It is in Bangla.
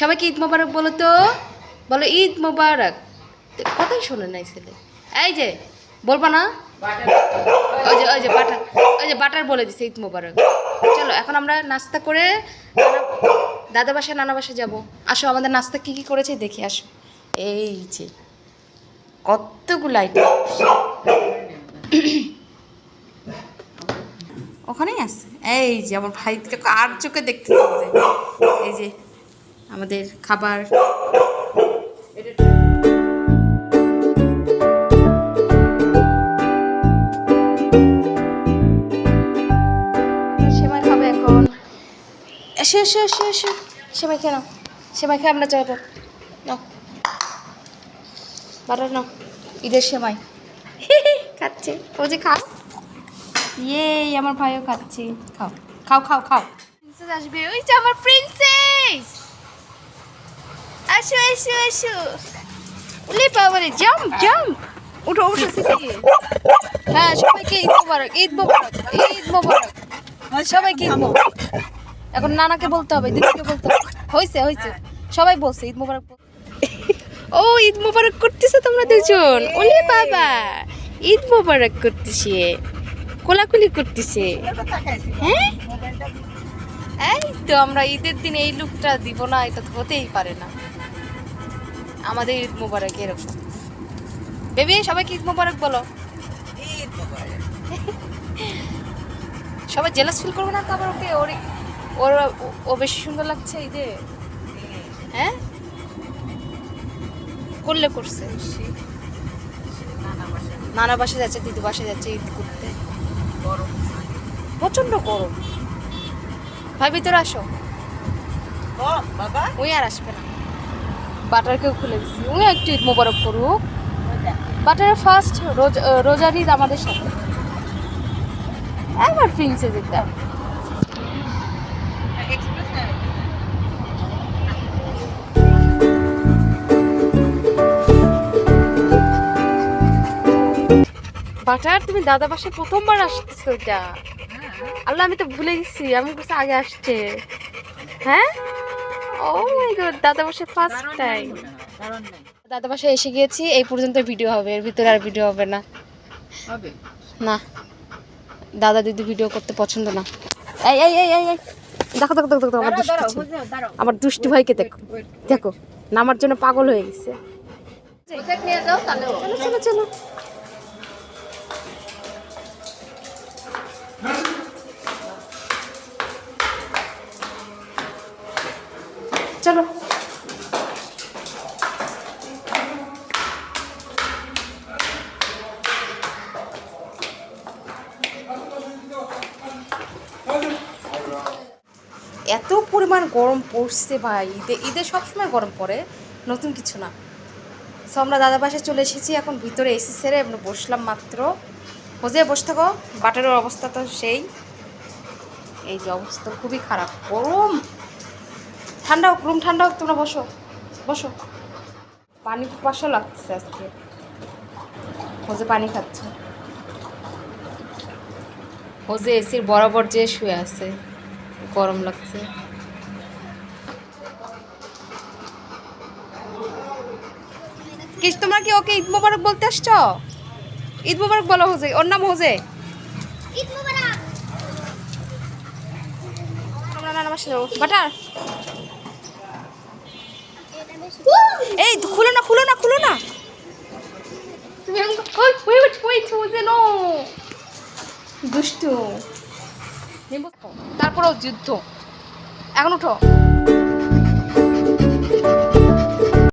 সবাইকে ঈদ মোবারক বলো তো? বলো ঈদ মোবারক। কথাই শোনে নাই ছেলে। এই যে, বলবা না? ওই যে ওই যে বাটার, ওই যে বাটার বলে দিছে ঈদ মোবারক। চলো, এখন আমরা নাস্তা করে দাদা বাসা নানা বাসা যাব। আসো, আমাদের নাস্তা কি কি করেছে দেখি আসো। এই যে, কতগুলো আইটেম ওখানেই আছে। এই যে, আমার ভাইকে আর চোখে দেখতেছে যে, এই যে আমাদের খাবার। সেমাই এখন। সেমাই সেমাই আমরা ঈদের যে খাও আমার ভাইও খাচ্ছে। খাও। খাও খাও খাও। আসবে। ওই যে আমার প্রিন্সেস আসো এসো এসো উলে বাবারে জাম্প জাম্প উঠো উঠো, সিসি। হ্যাঁ সবাইকে ঈদ মোবারক ঈদ মোবারক ঈদ মোবারক। সবাইকে ঈদ মোবারক। এখন নানাকে বলতে হবে, দিদিকে বলতে হবে। হয়েছে হয়েছে সবাই বলছে, ঈদ মোবারক ও, ঈদ মোবারক করতেছে তোমরা দুজন ওলে বাবা ঈদ মোবারক করতেছে। কোলাকুলি করতেছে। হ্যাঁ? এই তো, আমরা ঈদের দিন এই লুকটা দিব না, এটা তো হতেই পারে না। আমাদের ঈদ মোবারক এরকম। বেবি সবাইকে ঈদ মোবারক বলো? সবাই জেলাস ফিল করবে না তো আবার ওকে? ওর ওর ও- বেশি সুন্দর লাগছে ঈদে হ্যাঁ? করলে করছে। নানা বাসে যাচ্ছে দিদি বাসে যাচ্ছে ঈদ করতে। প্রচণ্ড গরম। ভাই ভিতরে আসো। বাবা। ওই আর আসবে না। বাটারকেও খুলে দিচ্ছি উনি একটু ঈদ মোবারক করুক। বাটারের ফার্স্ট রোজ রোজার ঈদ আমাদের সাথে। একবার প্রিন্সে যেতে বাটার, তুমি দাদা প্রথমবার আসতেছো এটা। আল্লাহ, আমি তো ভুলে গেছি। আমি কাছে আগে আসছে। হ্যাঁ? ও মাই গড দাদা পাশে ফার্স্ট টাইম দাদা পাশে এসে গিয়েছি এই পর্যন্ত ভিডিও হবে এর ভিতরে আর ভিডিও হবে না। হবে? না। দাদা দিদি ভিডিও করতে পছন্দ না। এই এই এই এই দেখো দেখো দেখো দেখো আমার দুষ্টু। আমার দুষ্টু ভাইকে দেখো। দেখো নামার জন্য পাগল হয়ে গেছে। নিয়ে যাও তাহলে। চলো চলো চলো। চলো। এত পরিমাণ গরম পড়ছে ভাই। ঈদে ঈদে সবসময় গরম পড়ে, নতুন কিছু না। সো আমরা দাদা পাশে চলে এসেছি, এখন ভিতরে এসি সেরে আমরা বসলাম মাত্র। হোজে, বসে থাকো, বাটারের অবস্থা তো সেই। এই যে অবস্থা, খুবই খারাপ। গরম! ঠান্ডা হোক রুম ঠান্ডা হোক তোমরা বসো বসো। পানি পাশা লাগছে আজকে। হোজে পানি খাচ্ছে। হোজে এসির বরাবর যে শুয়ে আছে গরম লাগছে। কি তোমরা কি ওকে ঈদ মোবারক বলতে আসছো? ঈদ মোবারক বলো হোজে ওর নাম হোজে? বাটার! এই খুলো না খুলো না খুলো না। দুষ্টু। তারপরেও যুদ্ধ। এখন উঠো।